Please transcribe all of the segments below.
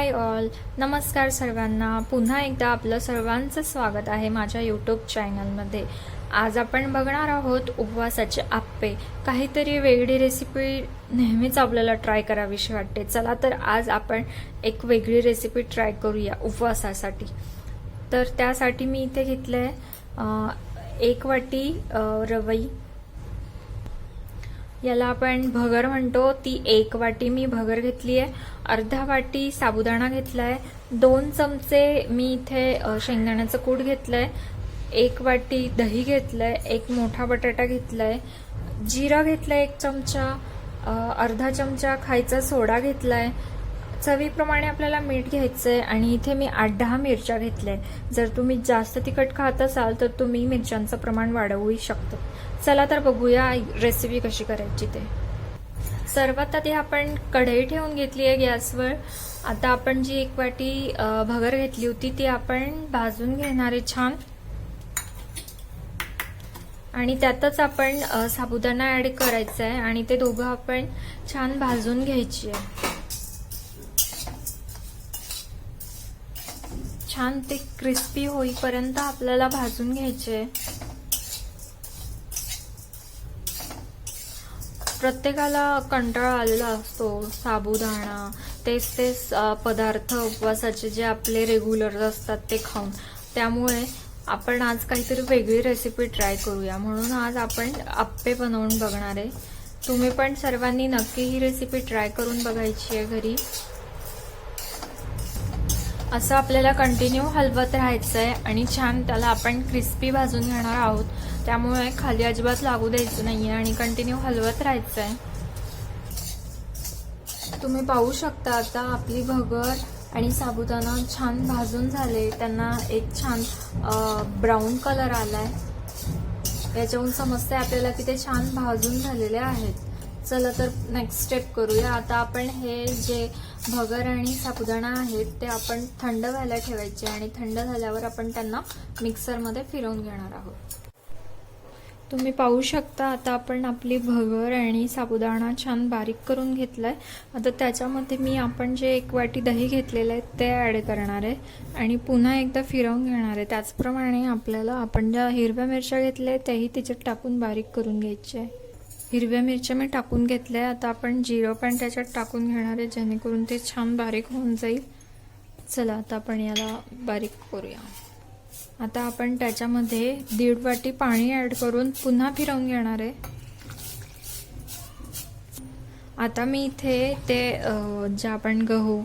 Hi all. नमस्कार सर्वांना. पुन्हा एकदा आपलं सर्वांचं स्वागत आहे माझ्या यूट्यूब चॅनलमध्ये आज आपण बघणार आहोत उपवासाचे आप्पे. काहीतरी वेगळी रेसिपी नेहमीच आपल्याला ट्राय करावीशी वाटते. चला तर आज आपण एक वेगळी रेसिपी ट्राय करूया उपवासासाठी. तर त्यासाठी मी इथे घेतलं आहे एक वाटी रवई याला आपण भगर म्हणतो. ती एक वाटी मी भगर घेतली आहे. अर्धा वाटी साबुदाणा घेतला आहे दोन चमचे मी इथे शेंगदाण्याचं कूट घेतलंय. एक वाटी दही घेतलंय. एक मोठा बटाटा घेतलाय. जिरा घेतलाय एक चमचा. अर्धा चमचा खायचा सोडा घेतलाय. चवीप्रमाणे आपल्याला मीठ घ्यायचंय आणि इथे मी आठ दहा मिरच्या घेतल्या जर तुम्ही जास्त तिखट खात असाल तर तुम्ही मिरच्यांचं प्रमाण वाढवूही शकता. चला तर बघूया रेसिपी कशी करायची ते. सर्वात आधी आपण कढई ठेवून घेतली आहे गॅसवर. आता आपण जी एक वाटी भगर घेतली होती ती आपण भाजून घेणार आहे छान. आणि त्यातच आपण साबुदाणा ऍड करायचा आहे आणि ते दोघं आपण छान भाजून घ्यायची आहे. छान ते क्रिस्पी होईपर्यंत आपल्याला भाजून घ्यायचे आहे. प्रत्येकाला कंटाळा आलेला असतो. साबुदाणा तेच तेच पदार्थ उपवासाचे जे आपले रेग्युलर असतात ते खाऊन. त्यामुळे आपण आज काहीतरी वेगळी रेसिपी ट्राय करूया. म्हणून आज आपण आप्पे बनवून बघणार आहे. तुम्ही पण सर्वांनी नक्की ही रेसिपी ट्राय करून बघायची आहे घरी. असं आपल्याला कंटिन्यू हलवत राहायचं आहे आणि छान त्याला आपण क्रिस्पी भाजून घेणार आहोत. त्यामुळे खाली अजिबात लागू द्यायचं नाहीये आणि कंटिन्यू हलवत राहायचं आहे तुम्ही पाहू शकता आता आपली भगर आणि साबुदाणा छान भाजून झाले. त्यांना एक छान ब्राऊन कलर आलाय. याच्याहून समजते आपल्याला की ते छान भाजून झालेले आहेत. चला तर नेक्स्ट स्टेप करूया. आता आपण हे जे भगर आणि साबुदाणा आहेत ते आपण थंड व्हायला ठेवायचे आणि थंड झाल्यावर आपण त्यांना मिक्सरमध्ये फिरवून घेणार आहोत. तुम्ही पाहू शकता आता आपण आपली भगर आणि साबुदाणा छान बारीक करून घेतला आहे आता त्याच्यामध्ये मी आपण जे एक वाटी दही घेतलेलं आहे ते ॲड करणार आहे. आणि पुन्हा एकदा फिरवून घेणार आहे. त्याचप्रमाणे आपल्याला आपण ज्या हिरव्या मिरच्या घेतल्या आहेत त्याही त्याच्यात टाकून बारीक करून घ्यायच्या आहे. हिरव्या मिरच्या मी टाकून घेतल्या आता आपण जिरं पण त्याच्यात टाकून घेणार आहे जेणेकरून ते छान बारीक होऊन जाईल. चला आता आपण याला बारीक करूया. आता आपण त्याच्यामध्ये दीड वाटी पाणी ॲड करून पुन्हा फिरवून घेणार आहे. आता मी इथे ते जे आपण गहू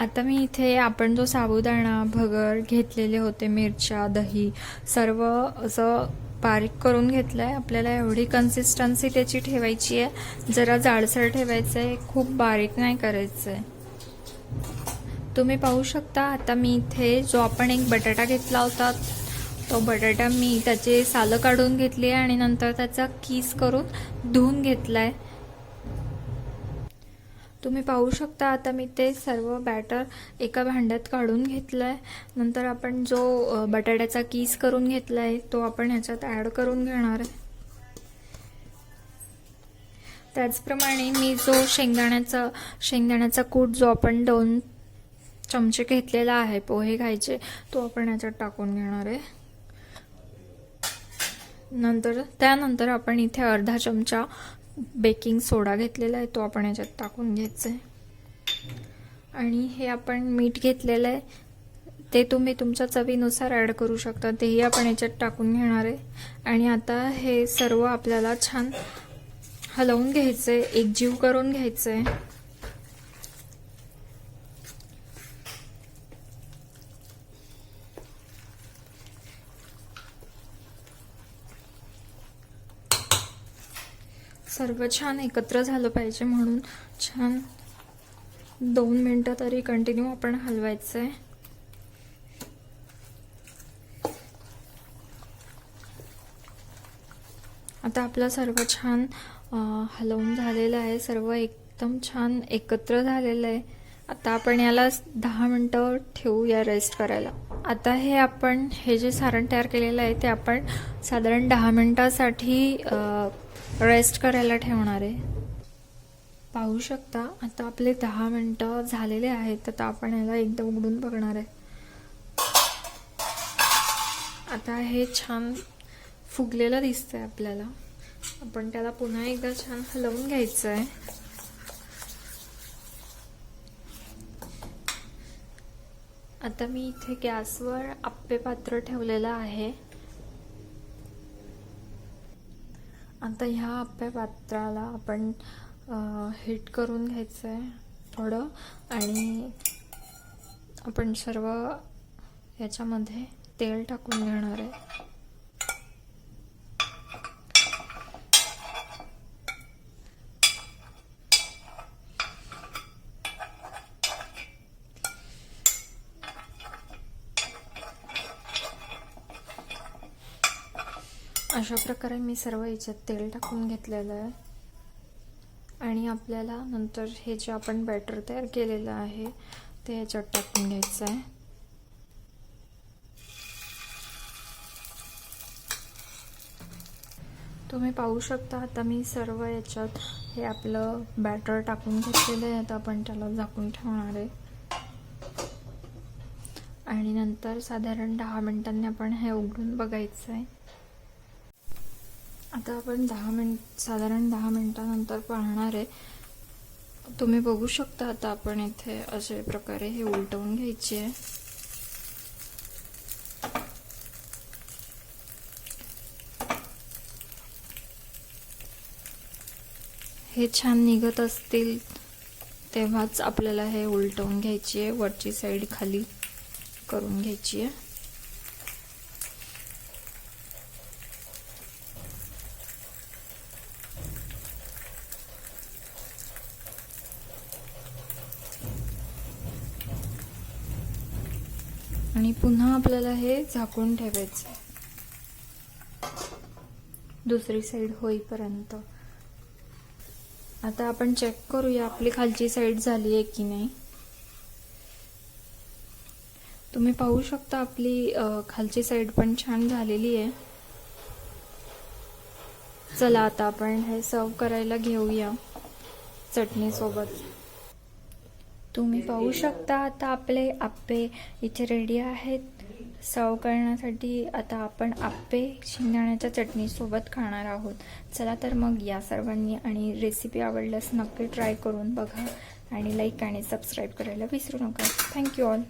आता मी इथे आपण जो साबुदाणा भगर घेतलेले होते मिरच्या दही सर्व असं बारीक करून घेतलं आहे आपल्याला एवढी कन्सिस्टन्सी त्याची ठेवायची आहे. जरा जाडसर ठेवायचं आहे खूप बारीक नाही करायचं आहे तुम्ही पाहू शकता आता मी इथे जो आपण एक बटाटा घेतला होता तो बटाटा मी त्याचे सालं काढून घेतली आहे आणि नंतर त्याचा किस करून धुवून घेतला आहे तुम्ही पाहू शकता आता मी ते सर्व बॅटर एका भांड्यात काढून घेतलं आहे नंतर आपण जो बटाट्याचा किस करून घेतला आहे तो आपण ह्याच्यात ॲड करून घेणार आहे. त्याचप्रमाणे मी जो शेंगदाण्याचा शेंगदाण्याचा कूट जो आपण दोन चमचे घेतलेला आहे पोहे खायचे तो आपण याच्यात टाकून घेणार आहे. नंतर त्यानंतर आपण इथे अर्धा चमचा बेकिंग सोडा घेतलेला आहे तो आपण याच्यात टाकून घ्यायचा आहे. आणि हे आपण मीठ घेतलेलं आहे. ते तुम्ही तुमच्या चवीनुसार ॲड करू शकता तेही आपण याच्यात टाकून घेणार आहे. आणि आता हे सर्व आपल्याला छान हलवून घ्यायचं आहे एकजीव करून घ्यायचं आहे. सर्व छान एकत्र झालं पाहिजे म्हणून. छान दोन मिनटं तरी कंटिन्यू आपण हलवायचं आहे आता आपलं सर्व छान हलवून झालेलं आहे. सर्व एकदम छान एकत्र झालेलं आहे. आता आपण याला दहा मिनटं ठेवू या रेस्ट करायला. आता हे आपण हे जे सारण तयार केलेलं आहे ते आपण साधारण दहा मिनटासाठी रेस्ट करायला ठेवणार आहे. पाहू शकता आता आपले दहा मिनटं झालेले आहेत आता आपण याला एकदा उघडून बघणार आहे. आता हे छान फुगलेलं दिसतंय आपल्याला. आपण त्याला पुन्हा एकदा छान हलवून घ्यायचं आहे आता मी इथे गॅसवर आप्पे पात्र ठेवलेलं आहे. आता ह्या आप्या पात्राला आपण हीट करून घ्यायचं आहे थोडं. आणि आपण सर्व याच्यामध्ये तेल टाकून घेणार आहे. अशा प्रकारे मी सर्व याच्यात तेल टाकून घेतलेलं आहे. आणि आपल्याला नंतर हे जे आपण बॅटर तयार केलेलं आहे ते याच्यात टाकून घ्यायचं आहे. तुम्ही पाहू शकता आता मी सर्व याच्यात हे आपलं बॅटर टाकून घेतलेलं आहे. आता आपण त्याला झाकून ठेवणार आहे. आणि नंतर साधारण दहा मिनटांनी आपण हे उघडून बघायचं आहे. आता आपण दहा मिनिट साधारण दहा मिनिटानंतर पाहणार आहे. तुम्ही बघू शकता आता आपण इथे अशा प्रकारे हे उलटवून घ्यायची आहे. हे छान निघत असतील तेव्हाच आपल्याला हे उलटवून घ्यायची आहे. वरची साईड खाली करून घ्यायची आहे. आणि पुन्हा आपल्याला हे झाकून ठेवायचं दुसरी साईड होईपर्यंत. आता आपण चेक करूया आपली खालची साईड झाली आहे की नाही. तुम्ही पाहू शकता आपली खालची साईड पण छान झालेली आहे. चला आता आपण हे सर्व करायला घेऊया. चटणीसोबत तुम्ही पाहू शकता आता आपले आप्पे इथे रेडी आहेत. सर्व करण्यासाठी आता आपण आप्पे शेंगदाण्याच्या चटणीसोबत खाणार आहोत. चला तर मग या सर्वांनी आणि रेसिपी आवडल्यास नक्की ट्राय करून बघा आणि लाईक आणि सबस्क्राईब करायला विसरू नका. Thank you all